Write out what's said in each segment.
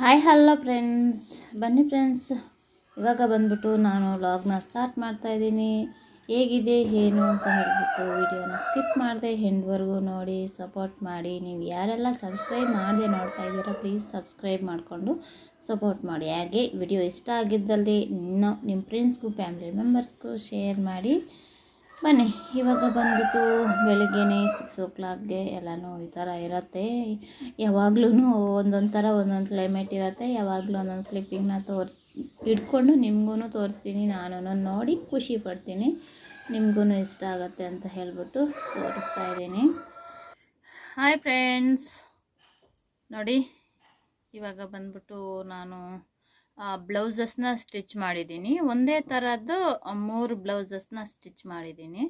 Hi hello friends ಬನ್ನಿ friends ಇವಾಗ ಬಂದ್ಬಿಟ್ಟು ನಾನು ಲಾಗ್ನ ಸ್ಟಾರ್ಟ್ ಮಾಡ್ತಾ ಇದ್ದೀನಿ. ಹೇಗಿದೆ, ಏನು ಅಂತ ಹೇಳಿಬಿಟ್ಟು ವಿಡಿಯೋನ ಸ್ಕಿಪ್ ಮಾಡಿದೆ ಹೆಂಡ್ವರೆಗೂ ನೋಡಿ ಸಪೋರ್ಟ್ ಮಾಡಿ. ನೀವು ಯಾರೆಲ್ಲ ಸಬ್ಸ್ಕ್ರೈಬ್ ಮಾಡದೆ ನೋಡ್ತಾ ಇದ್ದೀರಾ ಪ್ಲೀಸ್ ಸಬ್ಸ್ಕ್ರೈಬ್ ಮಾಡಿಕೊಂಡು ಸಪೋರ್ಟ್ ಮಾಡಿ. ಹಾಗೆ ವಿಡಿಯೋ ಇಷ್ಟ ಆಗಿದ್ದಲ್ಲಿ ಇನ್ನೂ ನಿಮ್ಮ ಫ್ರೆಂಡ್ಸ್ಗೂ ಫ್ಯಾಮಿಲಿ ಮೆಂಬರ್ಸ್ಗೂ ಶೇರ್ ಮಾಡಿ. ಬನ್ನಿ, ಇವಾಗ ಬಂದ್ಬಿಟ್ಟು ಬೆಳಿಗ್ಗೆ ಸಿಕ್ಸ್ ಓ ಕ್ಲಾಕ್ಗೆ ಎಲ್ಲನೂ ಈ ಥರ ಇರುತ್ತೆ. ಯಾವಾಗ್ಲೂ ಒಂದೊಂದು ಥರ ಒಂದೊಂದು ಕ್ಲೈಮೇಟ್ ಇರುತ್ತೆ. ಯಾವಾಗಲೂ ಒಂದೊಂದು ಕ್ಲಿಪ್ಪಿಂಗ್ನ ತೋರಿಸ್ ಇಟ್ಕೊಂಡು ನಿಮಗೂ ತೋರಿಸ್ತೀನಿ ನಾನು ನೋಡಿ ಖುಷಿ ಪಡ್ತೀನಿ. ನಿಮಗೂ ಇಷ್ಟ ಆಗುತ್ತೆ ಅಂತ ಹೇಳ್ಬಿಟ್ಟು ತೋರಿಸ್ತಾ ಇದ್ದೀನಿ. ಹಾಯ್ ಫ್ರೆಂಡ್ಸ್ ನೋಡಿ, ಇವಾಗ ಬಂದ್ಬಿಟ್ಟು ನಾನು ಬ್ಲೌಸಸ್ನ ಸ್ಟಿಚ್ ಮಾಡಿದ್ದೀನಿ. ಒಂದೇ ಥರದ್ದು ಮೂರು ಬ್ಲೌಸಸ್ನ ಸ್ಟಿಚ್ ಮಾಡಿದ್ದೀನಿ.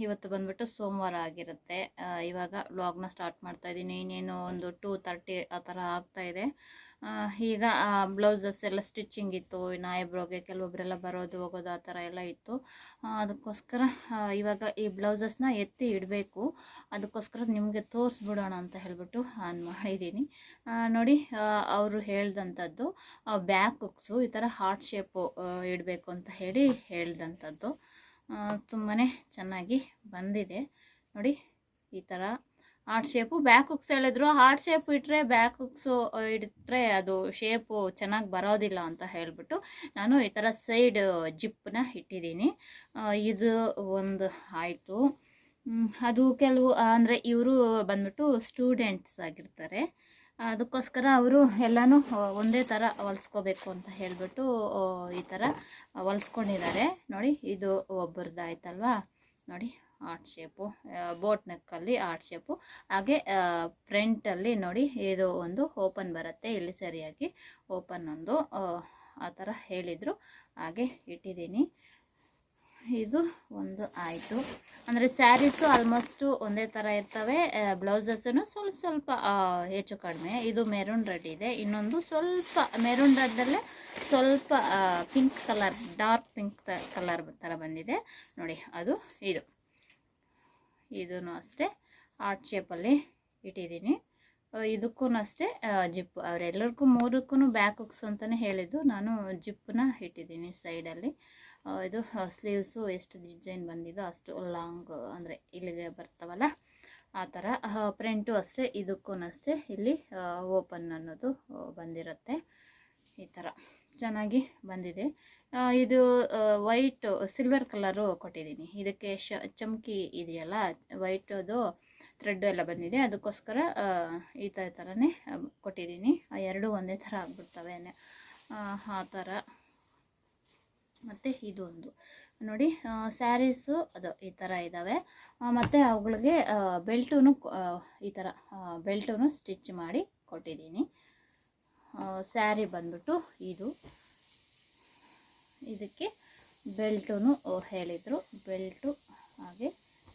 ಇವತ್ತು ಬಂದ್ಬಿಟ್ಟು ಸೋಮವಾರ ಆಗಿರುತ್ತೆ. ಇವಾಗ ವ್ಲಾಗ್ನ ಸ್ಟಾರ್ಟ್ ಮಾಡ್ತಾ ಇದ್ದೀನಿ. ಇನ್ನೇನು ಒಂದು ಟೂ ತರ್ಟಿ ಆ ಥರ ಆಗ್ತಾ ಇದೆ. ಆ, ಈಗ ಬ್ಲೌಸಸ್ ಎಲ್ಲ ಸ್ಟಿಚ್ಚಿಂಗ್ ಇತ್ತು. ಇನ್ನು ಐಬ್ರೋಗೆ ಕೆಲವೊಬ್ಬರೆಲ್ಲ ಬರೋದು ಹೋಗೋದು ಆ ಥರ ಎಲ್ಲ ಇತ್ತು. ಅದಕ್ಕೋಸ್ಕರ ಇವಾಗ ಈ ಬ್ಲೌಸಸ್ನ ಎತ್ತಿ ಇಡಬೇಕು. ಅದಕ್ಕೋಸ್ಕರ ನಿಮಗೆ ತೋರಿಸ್ಬಿಡೋಣ ಅಂತ ಹೇಳ್ಬಿಟ್ಟು ನಾನು ಮಾಡಿದ್ದೀನಿ. ನೋಡಿ ಅವರು ಹೇಳ್ದಂಥದ್ದು ಬ್ಯಾಕ್ ಹುಕ್ಸು ಈ ಥರ ಹಾರ್ಟ್ ಶೇಪು ಇಡಬೇಕು ಅಂತ ಹೇಳಿ ಹೇಳ್ದಂಥದ್ದು. ತುಂಬಾ ಚೆನ್ನಾಗಿ ಬಂದಿದೆ. ನೋಡಿ, ಈ ಥರ ಹಾರ್ಟ್ ಶೇಪು. ಬ್ಯಾಕ್ ಹುಕ್ಸ್ ಹೇಳಿದ್ರು, ಹಾರ್ಟ್ ಶೇಪ್ ಇಟ್ಟರೆ ಬ್ಯಾಕ್ ಹುಕ್ಸು ಇಟ್ಟರೆ ಅದು ಶೇಪು ಚೆನ್ನಾಗಿ ಬರೋದಿಲ್ಲ ಅಂತ ಹೇಳಿಬಿಟ್ಟು ನಾನು ಈ ಥರ ಸೈಡ್ ಜಿಪ್ಪನ್ನ ಇಟ್ಟಿದ್ದೀನಿ. ಇದು ಒಂದು ಆಯಿತು. ಅದು ಕೆಲವು ಅಂದರೆ ಇವರು ಬಂದ್ಬಿಟ್ಟು ಸ್ಟೂಡೆಂಟ್ಸ್ ಆಗಿರ್ತಾರೆ. ಅದಕ್ಕೋಸ್ಕರ ಅವರು ಎಲ್ಲನೂ ಒಂದೇ ಥರ ಹೊಲ್ಸ್ಕೋಬೇಕು ಅಂತ ಹೇಳಿಬಿಟ್ಟು ಈ ಥರ ಹೊಲ್ಸ್ಕೊಂಡಿದ್ದಾರೆ. ನೋಡಿ, ಇದು ಒಬ್ಬರದ್ದು ಆಯ್ತಲ್ವಾ? ನೋಡಿ, ಆರ್ಟ್ ಶೇಪು ಬೋಟ್ ನೆಕ್ಕಲ್ಲಿ ಆರ್ಟ್ ಶೇಪು. ಹಾಗೆ ಫ್ರಂಟಲ್ಲಿ ನೋಡಿ, ಇದು ಒಂದು ಓಪನ್ ಬರುತ್ತೆ. ಇಲ್ಲಿ ಸರಿಯಾಗಿ ಓಪನ್ ಒಂದು, ಆ ಥರ ಹೇಳಿದರು. ಹಾಗೆ ಇಟ್ಟಿದ್ದೀನಿ. ಇದು ಒಂದು ಆಯಿತು. ಅಂದರೆ ಸ್ಯಾರೀಸು ಆಲ್ಮೋಸ್ಟು ಒಂದೇ ಥರ ಇರ್ತವೆ. ಬ್ಲೌಸಸ್ಸು ಸ್ವಲ್ಪ ಸ್ವಲ್ಪ ಹೆಚ್ಚು ಕಡಿಮೆ. ಇದು ಮೆರೂನ್ ರೆಡ್ ಇದೆ. ಇನ್ನೊಂದು ಸ್ವಲ್ಪ ಮೆರೂನ್ ರೆಡ್ಡಲ್ಲೇ ಸ್ವಲ್ಪ pink colour dark pink colour ಥರ ಬಂದಿದೆ. ನೋಡಿ, ಅದು ಇದು. ಇದೂ ಅಷ್ಟೇ. ಆರ್ಟ್ ಶೇಪಲ್ಲಿ ಇಟ್ಟಿದ್ದೀನಿ. ಇದಕ್ಕೂ ಅಷ್ಟೇ ಜಿಪ್. ಅವರೆಲ್ಲರಿಗೂ ಮೂರಕ್ಕೂ ಬ್ಯಾಕ್ ಹುಕ್ಸ್ ಅಂತಲೇ ಹೇಳಿದ್ದು. ನಾನು ಜಿಪ್ಪನ್ನ ಇಟ್ಟಿದ್ದೀನಿ ಸೈಡಲ್ಲಿ ಇದು ಸ್ಲೀವ್ಸು ಎಷ್ಟು ಡಿಸೈನ್ ಬಂದಿದೋ ಅಷ್ಟು ಲಾಂಗ್ ಅಂದರೆ ಇಲ್ಲಿಗೆ ಬರ್ತಾವಲ್ಲ? ಆ ಥರ ಪ್ರಿಂಟು ಅಷ್ಟೇ ಇದಕ್ಕೂ ಅಷ್ಟೇ ಇಲ್ಲಿ ಓಪನ್ ಅನ್ನೋದು ಬಂದಿರುತ್ತೆ. ಈ ಥರ ಚೆನ್ನಾಗಿ ಬಂದಿದೆ. ಇದು ವೈಟ್ ಸಿಲ್ವರ್ ಕಲರು ಕೊಟ್ಟಿದ್ದೀನಿ. ಇದಕ್ಕೆ ಶ, ಚಮಕಿ ಇದೆಯಲ್ಲ ವೈಟದು ಥ್ರೆಡ್ಡು ಎಲ್ಲ ಬಂದಿದೆ. ಅದಕ್ಕೋಸ್ಕರ ಈ ಥರ ಥರನೇ ಕೊಟ್ಟಿದ್ದೀನಿ. ಎರಡೂ ಒಂದೇ ಥರ ಆಗ್ಬಿಡ್ತವೆ. ಆ ಥರ. ಮತ್ತು ಇದೊಂದು. ನೋಡಿ ಸ್ಯಾರೀಸು ಅದು ಈ ಥರ ಇದ್ದಾವೆ ಮತ್ತು ಅವುಗಳಿಗೆ ಬೆಲ್ಟೂ ಈ ಥರ ಬೆಲ್ಟೂ ಸ್ಟಿಚ್ ಮಾಡಿ ಕೊಟ್ಟಿದ್ದೀನಿ. ಸ್ಯಾರಿ ಬಂದ್ಬಿಟ್ಟು ಇದು. ಇದಕ್ಕೆ ಬೆಲ್ಟೂ ಹೇಳಿದರು. ಬೆಲ್ಟು, ಹಾಗೆ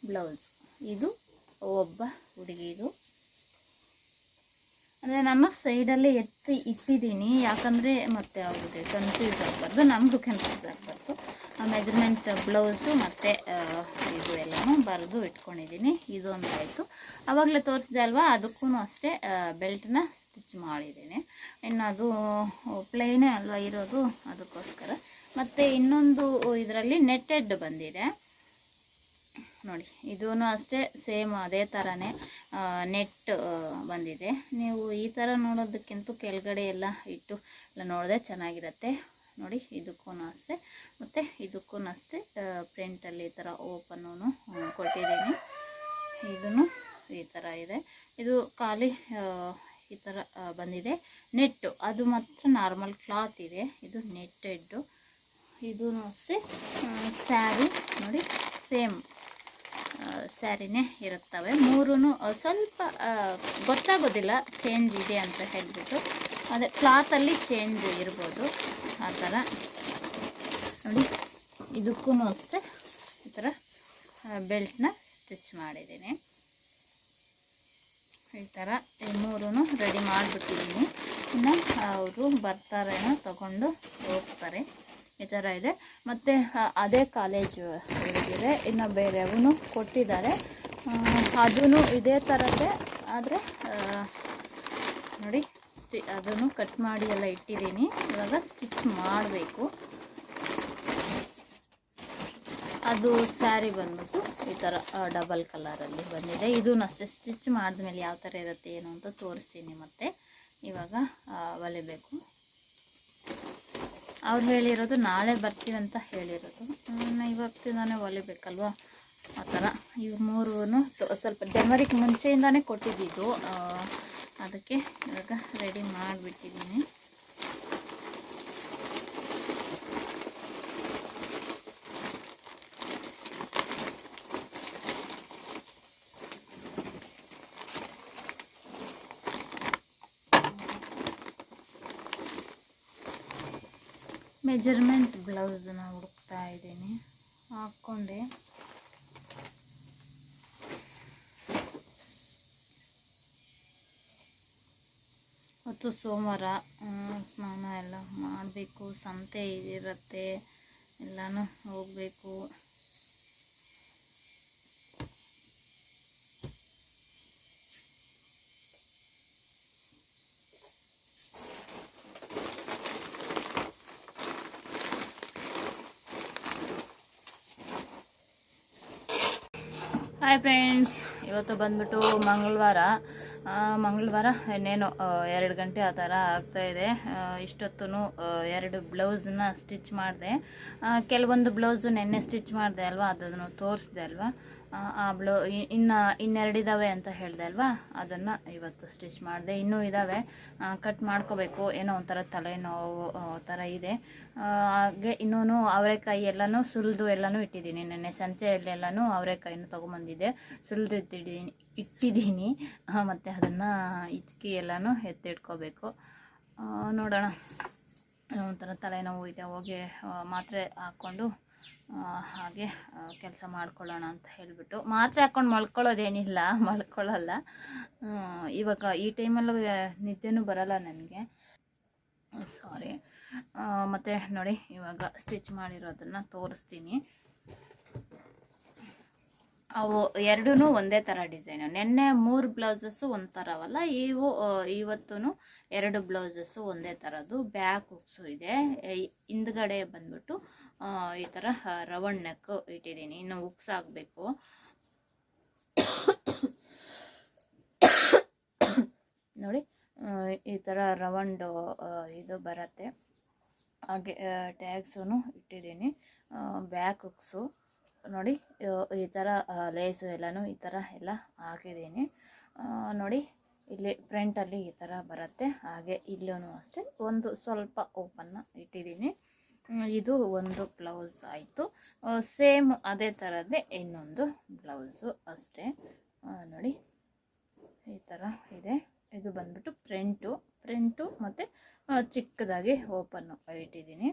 ಬ್ಲೌಸ್. ಇದು ಒಬ್ಬ ಹುಡುಗಿದು. ಅಂದರೆ ನಮ್ಮ ಸೈಡಲ್ಲಿ ಎತ್ತಿ ಇಟ್ಟಿದ್ದೀನಿ. ಯಾಕಂದರೆ ಮತ್ತೆ ಅವ್ರಿಗೆ ಕನ್ಫ್ಯೂಸ್ ಆಗಬಾರ್ದು, ನಮಗೂ ಕನ್ಫ್ಯೂಸ್ ಆಗಬಾರ್ದು. ಮೆಜರ್ಮೆಂಟ್ ಬ್ಲೌಸು ಮತ್ತು ಇದು ಎಲ್ಲನೂ ಬರೆದು ಇಟ್ಕೊಂಡಿದ್ದೀನಿ. ಇದೊಂದು ಆಯಿತು ಆವಾಗಲೇ ತೋರಿಸಿದೆ ಅಲ್ವಾ? ಅದಕ್ಕೂ ಅಷ್ಟೇ ಬೆಲ್ಟನ್ನ ಸ್ಟಿಚ್ ಮಾಡಿದ್ದೀನಿ. ಇನ್ನು ಅದು ಪ್ಲೇನೇ ಅಲ್ವಾ ಇರೋದು? ಅದಕ್ಕೋಸ್ಕರ. ಮತ್ತು ಇನ್ನೊಂದು ಇದರಲ್ಲಿ ನೆಟ್ಟೆಡ್ ಬಂದಿದೆ. ನೋಡಿ ಇದೂ ಅಷ್ಟೇ ಸೇಮ್ ಅದೇ ಥರನೇ ನೆಟ್ ಬಂದಿದೆ. ನೀವು ಈ ಥರ ನೋಡೋದಕ್ಕಿಂತ ಕೆಳಗಡೆ ಎಲ್ಲ ಇಟ್ಟು ಎಲ್ಲ ನೋಡಿದೆ ಚೆನ್ನಾಗಿರುತ್ತೆ. ನೋಡಿ ಇದಕ್ಕೂ ಅಷ್ಟೇ. ಮತ್ತು ಇದಕ್ಕೂ ಅಷ್ಟೇ ಪ್ರಿಂಟಲ್ಲಿ ಈ ಥರ ಓಪನ್ನು ಕೊಟ್ಟಿದ್ದೀನಿ. ಇದೂ ಈ ಥರ ಇದೆ. ಇದು ಖಾಲಿ ಈ ಥರ ಬಂದಿದೆ. ನೆಟ್ಟು, ಅದು ಮಾತ್ರ ನಾರ್ಮಲ್ ಕ್ಲಾತ್ ಇದೆ. ಇದು ನೆಟ್ಟೆಡ್ಡು ಇದೂ ಅಷ್ಟೇ ಸ್ಯಾರಿ ನೋಡಿ ಸೇಮ್ ಸ್ಯಾರಿನೇ ಇರುತ್ತವೆ. ಮೂರೂ ಸ್ವಲ್ಪ ಗೊತ್ತಾಗೋದಿಲ್ಲ ಚೇಂಜ್ ಇದೆ ಅಂತ ಹೇಳಿಬಿಟ್ಟು. ಅದೇ ಕ್ಲಾತಲ್ಲಿ ಚೇಂಜ್ ಇರ್ಬೋದು. ಆ ಥರ. ನೋಡಿ ಇದಕ್ಕೂ ಅಷ್ಟೇ. ಈ ಥರ ಬೆಲ್ಟ್ನ ಸ್ಟಿಚ್ ಮಾಡಿದ್ದೀನಿ. ಈ ಥರ, ಈ ಮೂರೂ ರೆಡಿ ಮಾಡಿಬಿಟ್ಟಿದ್ದೀನಿ. ಇನ್ನು ಅವರು ಬರ್ತಾರೇನೋ ತಗೊಂಡು ಹೋಗ್ತಾರೆ. ಈ ಥರ ಇದೆ. ಮತ್ತು ಅದೇ ಕಾಲೇಜು ಇದೆ ಇನ್ನು ಬೇರೆಯವನು ಕೊಟ್ಟಿದ್ದಾರೆ. ಅದೂ ಇದೇ ಥರದ್ದೇ ಆದರೆ ನೋಡಿ, ಸ್ಟಿ, ಅದನ್ನು ಕಟ್ ಮಾಡಿ ಎಲ್ಲ ಇಟ್ಟಿದ್ದೀನಿ. ಇವಾಗ ಸ್ಟಿಚ್ ಮಾಡಬೇಕು. ಅದು ಸ್ಯಾರಿ ಬಂದ್ಬಿಟ್ಟು ಈ ಥರ ಡಬಲ್ ಕಲರಲ್ಲಿ ಬಂದಿದೆ. ಇದನ್ನು ಅಷ್ಟೇ ಸ್ಟಿಚ್ ಮಾಡಿದ್ಮೇಲೆ ಯಾವ ಥರ ಇರುತ್ತೆ ಏನು ಅಂತ ತೋರಿಸ್ತೀನಿ ಮತ್ತೆ. ಇವಾಗ ಹೊಲಿಬೇಕು ಅವ್ರು ಹೇಳಿರೋದು ನಾಳೆ ಬರ್ತೀವಿ ಅಂತ ಹೇಳಿರೋದು. ಇವತ್ತು ನಾನೇ ಹೊಲಿಬೇಕಲ್ವಾ ಆ ಥರ. ಇವು ಮೂರೂ ಸ್ವಲ್ಪ ಜನವರಿಗೆ ಮುಂಚೆಯಿಂದಾನೇ ಕೊಟ್ಟಿದ್ದಿದ್ದು ಅದಕ್ಕೆ ಇವಾಗ ರೆಡಿ ಮಾಡಿಬಿಟ್ಟಿದ್ದೀನಿ. ಮೆಜರ್ಮೆಂಟ್ ಬ್ಲೌಸನ್ನ ಹುಡುಕ್ತಾ ಇದ್ದೀನಿ. ಹಾಕ್ಕೊಂಡೆ. ಮತ್ತು ಸೋಮವಾರ ಸ್ನಾನ ಎಲ್ಲ ಮಾಡಬೇಕು. ಸಂತೆ ಇರುತ್ತೆ ಎಲ್ಲನೂ ಹೋಗಬೇಕು. ಹಾಯ್ ಫ್ರೆಂಡ್ಸ್ ಇವತ್ತು ಬಂದ್ಬಿಟ್ಟು ಮಂಗಳವಾರ. ಮಂಗಳವಾರ ಇನ್ನೇನು ಎರಡು ಗಂಟೆ ಆ ಥರ ಆಗ್ತಾಯಿದೆ ಇಷ್ಟೊತ್ತೂ ಎರಡು ಬ್ಲೌಸನ್ನ ಸ್ಟಿಚ್ ಮಾಡಿದೆ. ಕೆಲವೊಂದು ಬ್ಲೌಸು ನೆನ್ನೆ ಸ್ಟಿಚ್ ಮಾಡಿದೆ ಅಲ್ವಾ, ಅದನ್ನು ತೋರಿಸಿದೆ ಅಲ್ವಾ. ಆ, ಬ್ಲೌ ಇನ್ನು ಇದ್ದಾವೆ ಅಂತ ಹೇಳಿದೆ ಅಲ್ವಾ? ಅದನ್ನು ಇವತ್ತು ಸ್ಟಿಚ್ ಮಾಡಿದೆ. ಇನ್ನೂ ಇದ್ದಾವೆ ಕಟ್ ಮಾಡ್ಕೋಬೇಕು. ಏನೋ ಒಂಥರ ತಲೆನೋವು ಥರ ಇದೆ. ಹಾಗೆ ಇನ್ನೂ ಅವರೆಕಾಯಿ ಎಲ್ಲನೂ ಸುಲಿದು ಎಲ್ಲನೂ ಇಟ್ಟಿದ್ದೀನಿ. ನೆನ್ನೆ ಸಂತೆಯಲ್ಲೆಲ್ಲನೂ ಅವರೆಕಾಯಿನೂ ತೊಗೊಂಬಂದಿದ್ದೆ. ಸುಲಿದು ಇಟ್ಟಿದ್ದೀನಿ ಇಟ್ಟಿದ್ದೀನಿ. ಮತ್ತು ಅದನ್ನು ಇಚ್ಕಿ ಎಲ್ಲನೂ ಎತ್ತಿಟ್ಕೋಬೇಕು. ನೋಡೋಣ. ಒಂಥರ ತಲೆನೋವು ಇದೆ. ಹೋಗಿ ಮಾತ್ರೆ ಹಾಕ್ಕೊಂಡು ಹಾಗೆ ಕೆಲಸ ಮಾಡ್ಕೊಳ್ಳೋಣ ಅಂತ ಹೇಳಿಬಿಟ್ಟು. ಮಾತ್ರೆ ಹಾಕ್ಕೊಂಡು ಮಲ್ಕೊಳ್ಳೋದೇನಿಲ್ಲ, ಮಲ್ಕೊಳ್ಳಲ್ಲ. ಇವಾಗ ಈ ಟೈಮಲ್ಲೂ ನಿದ್ದೆನೂ ಬರಲ್ಲ ನನಗೆ. ಸಾರಿ ಮತ್ತು ನೋಡಿ, ಇವಾಗ ಸ್ಟಿಚ್ ಮಾಡಿರೋದನ್ನು ತೋರಿಸ್ತೀನಿ. ಅವು ಎರಡೂ ಒಂದೇ ಥರ ಡಿಸೈನು ನಿನ್ನೆ ಮೂರು ಬ್ಲೌಸಸ್ಸು ಒಂದು ಥರವಲ್ಲ ಇವು ಇವತ್ತೂ ಎರಡು ಬ್ಲೌಸಸ್ಸು ಒಂದೇ ಥರದ್ದು ಬ್ಯಾಕ್ ಹುಕ್ಸು ಇದೆ. ಹಿಂದ್ಗಡೆ ಬಂದ್ಬಿಟ್ಟು ಈ ಥರ ರೌಂಡ್ ನೆಕ್ ಇಟ್ಟಿದ್ದೀನಿ. ಇನ್ನು ಉಕ್ಸ್ ಆಗಬೇಕು ನೋಡಿ ಈ ಥರ ರೌಂಡು ಇದು ಬರುತ್ತೆ. ಹಾಗೆ ಟ್ಯಾಗ್ಸೂ ಇಟ್ಟಿದ್ದೀನಿ. ಬ್ಯಾಕ್ ಉಕ್ಸು ನೋಡಿ ಈ ಥರ ಲೇಸು ಎಲ್ಲನೂ ಈ ಥರ ಎಲ್ಲ ಹಾಕಿದ್ದೀನಿ. ನೋಡಿ, ಇಲ್ಲಿ ಫ್ರಂಟಲ್ಲಿ ಈ ಥರ ಬರುತ್ತೆ. ಹಾಗೆ ಇಲ್ಲೂ ಅಷ್ಟೇ. ಒಂದು ಸ್ವಲ್ಪ ಓಪನ್ನ ಇಟ್ಟಿದ್ದೀನಿ. ಇದು ಒಂದು ಬ್ಲೌಸ್ ಆಯಿತು. ಸೇಮ್ ಅದೇ ಥರದ್ದೇ ಇನ್ನೊಂದು ಬ್ಲೌಸು ಅಷ್ಟೇ. ನೋಡಿ, ಈ ಥರ ಇದೆ. ಇದು ಬಂದ್ಬಿಟ್ಟು ಫ್ರಂಟು ಫ್ರಂಟು ಮತ್ತು ಚಿಕ್ಕದಾಗಿ ಓಪನ್ನು ಇಟ್ಟಿದ್ದೀನಿ.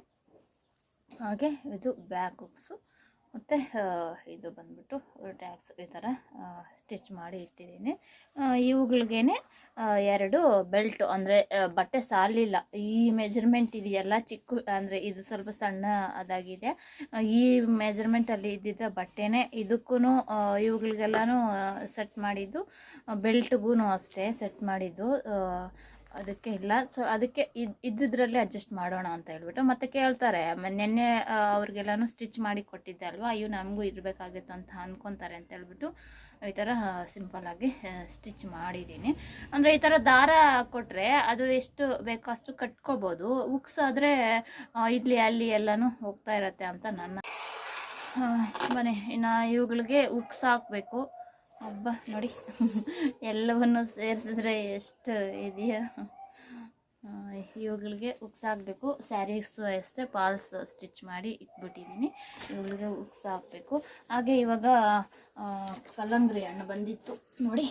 ಹಾಗೆ ಇದು ಬ್ಯಾಕ್ ಹುಕ್ಸು ಮತ್ತು ಇದು ಬಂದ್ಬಿಟ್ಟು ಟ್ಯಾಕ್ಸ್ ಈ ಥರ ಸ್ಟಿಚ್ ಮಾಡಿ ಇಟ್ಟಿದ್ದೀನಿ. ಇವುಗಳಿಗೇನೆ ಎರಡು ಬೆಲ್ಟು ಅಂದರೆ ಬಟ್ಟೆ ಸಾಲಿಲ್ಲ ಈ ಮೆಜರ್ಮೆಂಟ್ ಇದೆಯಲ್ಲ, ಚಿಕ್ಕ, ಅಂದರೆ ಇದು ಸ್ವಲ್ಪ ಸಣ್ಣ ಅದಾಗಿದೆ. ಈ ಮೆಜರ್ಮೆಂಟಲ್ಲಿ ಇದ್ದಿದ್ದ ಬಟ್ಟೆನೇ ಇದಕ್ಕೂ ಇವುಗಳಿಗೆಲ್ಲನೂ ಸೆಟ್ ಮಾಡಿದ್ದು ಬೆಲ್ಟ್ಗೂ ಅಷ್ಟೇ ಸೆಟ್ ಮಾಡಿದ್ದು. ಅದಕ್ಕೆ ಇಲ್ಲ. ಸೊ ಅದಕ್ಕೆ ಇದ್, ಇದ್ದಿದ್ರಲ್ಲಿ ಅಡ್ಜಸ್ಟ್ ಮಾಡೋಣ ಅಂತ ಹೇಳ್ಬಿಟ್ಟು ಮತ್ತೆ ಕೇಳ್ತಾರೆ. ನಿನ್ನೆ ಅವ್ರಿಗೆಲ್ಲಾನು ಸ್ಟಿಚ್ ಮಾಡಿ ಕೊಟ್ಟಿದ್ದೆ ಅಲ್ವಾ? ಅಯ್ಯೋ, ನಮಗೂ ಇರಬೇಕಾಗಿತ್ತು ಅಂತ ಅನ್ಕೊಂತಾರೆ ಅಂತ ಹೇಳ್ಬಿಟ್ಟು ಈ ಥರ ಸಿಂಪಲ್ಲಾಗಿ ಸ್ಟಿಚ್ ಮಾಡಿದ್ದೀನಿ. ಅಂದರೆ ಈ ಥರ ದಾರ ಕೊಟ್ಟರೆ ಅದು ಎಷ್ಟು ಬೇಕೋ ಅಷ್ಟು ಕಟ್ಕೋಬೋದು. ಉಕ್ಸ್ ಆದರೆ ಇಲ್ಲಿ, ಅಲ್ಲಿ ಎಲ್ಲನೂ ಹೋಗ್ತಾ ಇರತ್ತೆ ಅಂತ ನನ್ನ ಮನೆ ಇನ್ನು ಇವುಗಳಿಗೆ ಉಕ್ಸ್ ಹಾಕಬೇಕು. ಹಬ್ಬ ನೋಡಿ. ಎಲ್ಲವನ್ನು ಸೇರಿಸಿದ್ರೆ ಎಷ್ಟು ಇದೆಯಾ? ಇವುಗಳಿಗೆ ಉಕ್ಸ್ ಹಾಕಬೇಕು ಸ್ಯಾರೀಸು ಅಷ್ಟೇ, ಪಾಲ್ಸ್ ಸ್ಟಿಚ್ ಮಾಡಿ ಇಟ್ಬಿಟ್ಟಿದ್ದೀನಿ ಇವುಗಳಿಗೆ ಉಕ್ಸ್ ಹಾಕಬೇಕು ಹಾಗೆ ಇವಾಗ ಕಲ್ಲಂಗ್ರಿ ಹಣ್ಣು ಬಂದಿತ್ತು. ನೋಡಿ.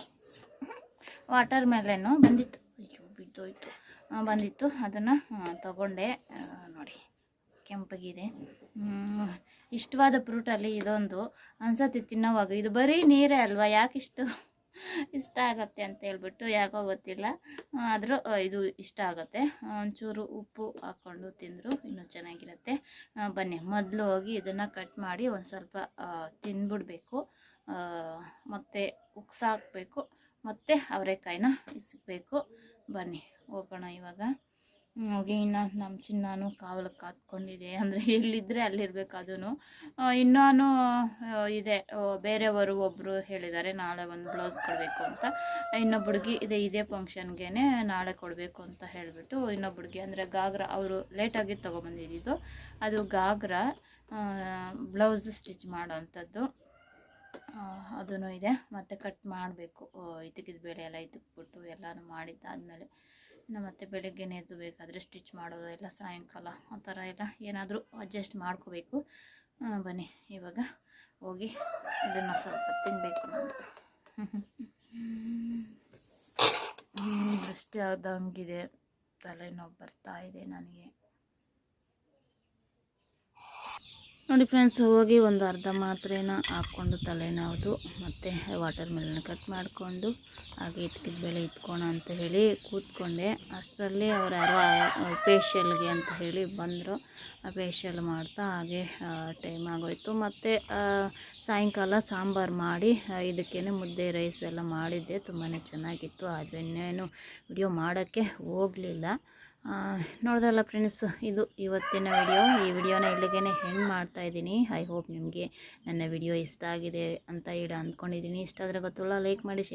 ವಾಟರ್ ಮೇಲೇನು ಬಂದಿತ್ತು. ಅಯ್ಯೋ, ಬಿದ್ದೋಯ್ತು. ಬಂದಿತ್ತು. ಅದನ್ನು ತಗೊಂಡೆ. ನೋಡಿ. ಕೆಂಪಗಿದೆ. ಇಷ್ಟವಾದ ಫ್ರೂಟಲ್ಲಿ ಇದೊಂದು ಅನ್ಸತ್ತೆ ತಿನ್ನೋವಾಗ. ಇದು ಬರೀ ನೀರೇ ಅಲ್ವಾ? ಯಾಕೆ ಇಷ್ಟು ಇಷ್ಟ ಆಗತ್ತೆ ಅಂತ ಹೇಳ್ಬಿಟ್ಟು ಯಾಕೋ ಗೊತ್ತಿಲ್ಲ. ಆದರೂ ಇದು ಇಷ್ಟ ಆಗುತ್ತೆ. ಒಂಚೂರು ಉಪ್ಪು ಹಾಕ್ಕೊಂಡು ತಿಂದರು ಇನ್ನೂ ಚೆನ್ನಾಗಿರುತ್ತೆ. ಬನ್ನಿ, ಮೊದಲು ಹೋಗಿ ಇದನ್ನು ಕಟ್ ಮಾಡಿ ಒಂದು ಸ್ವಲ್ಪ ತಿಂದ್ಬಿಡ್ಬೇಕು ಮತ್ತು ಉಕ್ಸಾಕ್ಬೇಕು ಮತ್ತು ಅವರೆಕಾಯಿನ ಇಸ್ಬೇಕು. ಬನ್ನಿ, ಹೋಗೋಣ ಇವಾಗ. ಹೋಗಿ ಇನ್ನು ನಮ್ಮ ಚಿನ್ನಾನು ಕಾವಲು ಕಾತ್ಕೊಂಡಿದೆ ಅಂದರೆ ಎಲ್ಲಿದ್ದರೆ ಅಲ್ಲಿರ್ಬೇಕು ಅದೂ ಇನ್ನೂ ಇದೆ. ಬೇರೆಯವರು ಒಬ್ಬರು ಹೇಳಿದ್ದಾರೆ, ನಾಳೆ ಒಂದು ಬ್ಲೌಸ್ ಕೊಡಬೇಕು ಅಂತ. ಇನ್ನೊಬ್ಬ ಹುಡುಗಿ ಇದೆ, ಇದೇ ಫಂಕ್ಷನ್ಗೆ ನಾಳೆ ಕೊಡಬೇಕು ಅಂತ ಹೇಳಿಬಿಟ್ಟು ಇನ್ನೊಬ್ಬ ಹುಡುಗಿ, ಅಂದರೆ ಗಾಗ್ರ, ಅವರು ಲೇಟಾಗಿ ತೊಗೊಬಂದಿದ್ದು ಅದು ಗಾಗ್ರ ಬ್ಲೌಸ್ ಸ್ಟಿಚ್ ಮಾಡೋವಂಥದ್ದು ಅದೂ ಇದೆ. ಮತ್ತು ಕಟ್ ಮಾಡಬೇಕು. ಇದಕ್ಕಿದ ಬೇಳೆ ಎಲ್ಲ ಇದಕ್ಬಿಟ್ಟು ಎಲ್ಲನೂ ಮಾಡಿದ್ದಾದಮೇಲೆ. ಮತ್ತೆ ಬೆಳಗ್ಗೆನೇ ಎದ್ದು ಬೇಕಾದರೆ ಸ್ಟಿಚ್ ಮಾಡೋದು ಎಲ್ಲ ಸಾಯಂಕಾಲ ಆ ಥರ ಎಲ್ಲ ಏನಾದರೂ ಅಡ್ಜಸ್ಟ್ ಮಾಡ್ಕೋಬೇಕು. ಬನ್ನಿ, ಇವಾಗ ಹೋಗಿ ಇದನ್ನು ಸ್ವಲ್ಪ ತಿನ್ನಬೇಕು ನಾನು. ದೃಷ್ಟಿ ಆದಂಗಿದೆ. ತಲೆನೋವು ಬರ್ತಾ ಇದೆ ನನಗೆ. ನೋಡಿ ಫ್ರೆಂಡ್ಸ್, ಹೋಗಿ ಒಂದು ಅರ್ಧ ಮಾತ್ರೆನ ಹಾಕ್ಕೊಂಡು ತಲೆನೋವುದು ಮತ್ತು ವಾಟರ್ ಮೆಲನ್ ಕಟ್ ಮಾಡಿಕೊಂಡು ಹಾಗೆ ಇದ್ಕಿದ ಬೆಳೆ ಇತ್ಕೋಣ ಅಂತ ಹೇಳಿ ಕೂತ್ಕೊಂಡೆ. ಅಷ್ಟರಲ್ಲಿ ಅವ್ರು ಯಾರೋ ಫೇಶಿಯಲ್ಗೆ ಅಂತ ಹೇಳಿ ಬಂದರು. ಫೇಶಿಯಲ್ ಮಾಡ್ತಾ ಹಾಗೆ ಟೈಮ್ ಆಗೋಯ್ತು. ಮತ್ತು ಸಾಯಂಕಾಲ ಸಾಂಬಾರು ಮಾಡಿ ಇದಕ್ಕೇನೆ ಮುದ್ದೆ ರೈಸ್ ಎಲ್ಲ ಮಾಡಿದ್ದೆ. ತುಂಬಾ ಚೆನ್ನಾಗಿತ್ತು. ಆದರೆ ವಿಡಿಯೋ ಮಾಡೋಕ್ಕೆ ಹೋಗಲಿಲ್ಲ. ನೋಡಿದ್ರಲ್ಲ ಫ್ರೆಂಡ್ಸ್ ಇದು ಇವತ್ತಿನ ವಿಡಿಯೋ ಈ ವಿಡಿಯೋನ ಇಲ್ಲಿಗೆ ಹೆಂಗೆ ಮಾಡ್ತಾ ಇದ್ದೀನಿ. ಐ ಹೋಪ್ ನಿಮಗೆ ನನ್ನ ವಿಡಿಯೋ ಇಷ್ಟ ಆಗಿದೆ ಅಂತ ಹೇಳಿ ಅಂದ್ಕೊಂಡಿದ್ದೀನಿ. ಇಷ್ಟ ಆದರೆ ಗೊತ್ತಿಲ್ಲ ಲೈಕ್ ಮಾಡಿ